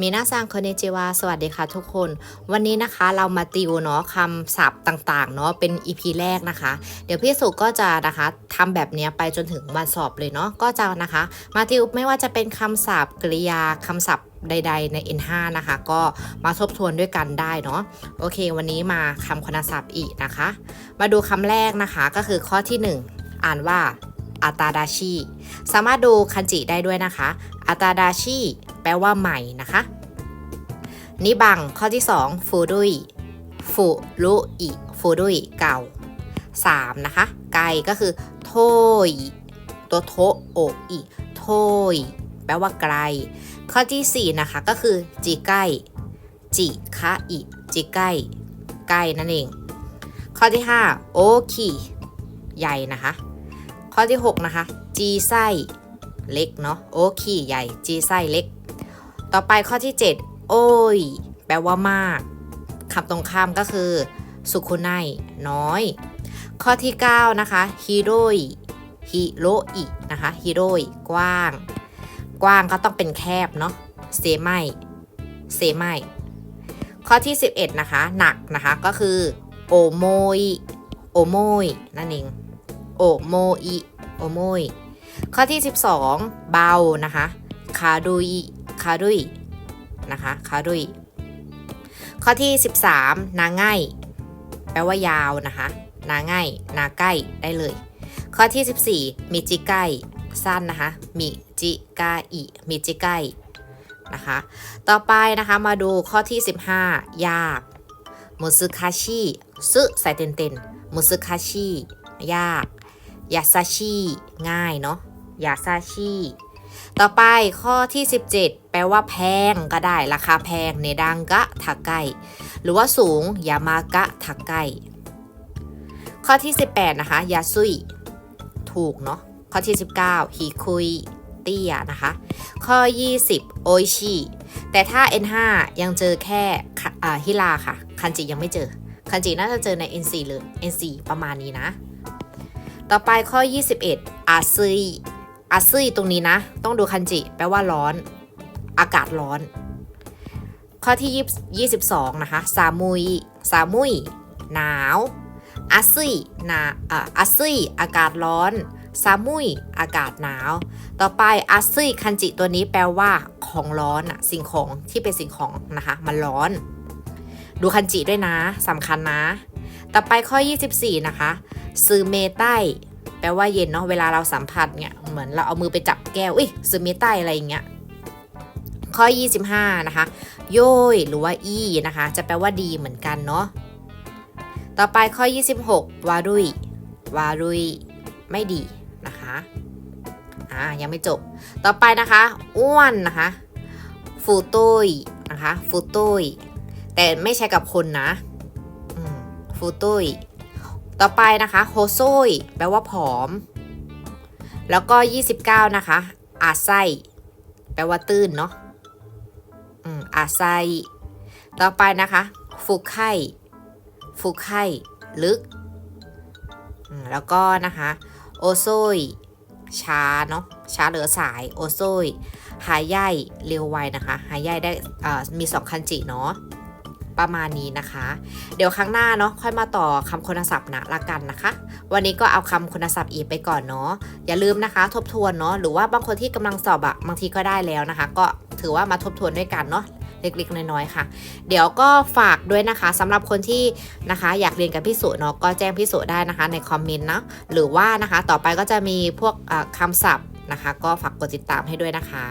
มีนาซังคอนเนจิวาสวัสดีค่ะทุกคน วันนี้นะคะเรามาติวเนาะคำศัพท์ต่างๆเนาะเป็น EP แรกนะคะ เดี๋ยวพี่สุก็จะนะคะทำแบบนี้ไปจนถึงวันสอบเลยเนาะก็จะนะคะ มาติวไม่ว่าจะเป็นคำศัพท์กริยาคำศัพท์ใด ๆ ใน N5 นะคะ ก็มาทบทวนด้วยกันได้เนาะโอเค วันนี้มาคำคุณศัพท์อีกนะคะ มาดูคำแรกนะคะก็คือข้อที่ 1 อ่านว่าอาตาดาชิสามารถดูคันจิได้ด้วยนะคะอาตาดาชิ ปลว่าใหม่นะคะนิบังข้อที่ 2 ฟูดุยฟูรุอิฟูดุยเก่า 3 นะคะ ไกก็คือ โทยตัวโทโออิโทยแปลว่าไกล ข้อที่ 4 นะคะก็คือ จิใกล้จิคะอิจิใกล้ใกล้นั่นเอง ข้อที่ 5 โอคิใหญ่นะคะ ข้อที่ 6 นะคะ จีไส้เล็กเนาะโอคิใหญ่ จีไส้เล็ก ต่อไปข้อที่ 7 โอ้ย แปลว่ามากคำตรงข้ามก็คือ สุคุไนน้อย ข้อที่ 9 นะคะฮิโรยฮิโรอินะคะฮิโรยกว้าง กว้างก็ต้องเป็นแคบเนาะเซไมเซไมข้อที่ 11 นะคะ หนักนะคะก็คือโอโมยโอโมยนั่นเองโอโมอิโอโมยข้อที่ 12 เบานะคะคาดุยาดุยนะคะคาดุยข้อที่ 13 นาง่าย แปลว่ายาวนะคะ นาง่าย นาใกล้ได้เลย ข้อที่ 14 มิจิใกล้สั้นนะคะ มิจิกาอิมิจิใกล้นะคะ ต่อไปนะคะมาดูข้อที่ 15 ยากมุซึคาชิซึใส่เต็นเต็นมุซึคาชิยากยาซาชิง่ายเนาะยาซาชิ ต่อไปข้อที่ 17 แปลว่าแพงก็ได้ราคาแพงเนดังกะทักไกหรือว่าสูงยามากะทักไกข้อที่ 18 นะคะ ยาซุย ถูกเนาะข้อที่ 19ฮีคุยเตี้ยนะคะ ข้อ 20 โอชิแต่ถ้า N5 ยังเจอแค่ฮิลาค่ะ คันจิยังไม่เจอ คันจิน่าจะเจอใน N4 เลย N4 ประมาณนี้นะ ต่อไปข้อ 21 อาซึย อาซึตรงนี้นะ ต้องดูคันจิ แปลว่าร้อน อากาศร้อน ข้อที่ 22 นะคะ ซามุย ซามุย หนาวอาซึนาอาอซึอากาศร้อน ซามุย อากาศหนาว ต่อไปอาซึคันจิตัวนี้แปลว่า ของร้อนอะสิ่งของที่เป็นสิ่งของนะคะ มันร้อน ดูคันจิด้วยนะสำคัญนะ ต่อไปข้อ 24 นะคะซึเมไต แปลว่าเย็นเนาะเวลาเราสัมผัสเนี่ยเหมือนเราเอามือไปจับแก้วอุ้ยซึเมไตอะไรอย่างเงี้ยข้อ 25 นะคะ โยยหรือว่าอีนะคะ จะแปลว่าดีเหมือนกันเนาะต่อไปข้อ 26 วารุยวารุยไม่ดีนะคะอ่ายังไม่จบ ต่อไปนะคะ อ้วนนะคะฟูตุยนะคะฟูตุยแต่ไม่ใช่กับคนนะฟูตุย ต่อไปนะคะโฮโซยแปลว่าผอม แล้วก็ 29 นะคะ อาไซแปลว่าตื้นเนาะอืมอาไซต่อไปนะคะฟุไคฟุไคลึก แล้วก็นะคะ โอโซยช้าเนาะช้าเหลือสาย โอโซยหายใหญ่เร็วไวนะคะ หายใหญ่ได้อ่ามี2คันจิเนาะ ประมาณนี้นะคะ เดี๋ยวครั้งหน้าเนาะค่อยมาต่อคำคุณศัพท์นะละกันนะคะ วันนี้ก็เอาคำคุณศัพท์อีไปก่อนเนาะอย่าลืมนะคะ ทบทวนเนาะหรือว่าบางคนที่กำลังสอบอะบางทีก็ได้แล้วนะคะ ก็ถือว่ามาทบทวนด้วยกันเนาะเล็กๆน้อยๆค่ะ เดี๋ยวก็ฝากด้วยนะคะสำหรับคนที่นะคะ อยากเรียนกับพี่สุเนาะก็แจ้งพี่สุได้นะคะในคอมเมนต์นะหรือว่านะคะต่อไปก็จะมีพวกเอ่อคำศัพท์นะคะ ก็ฝากกดติดตามให้ด้วยนะคะ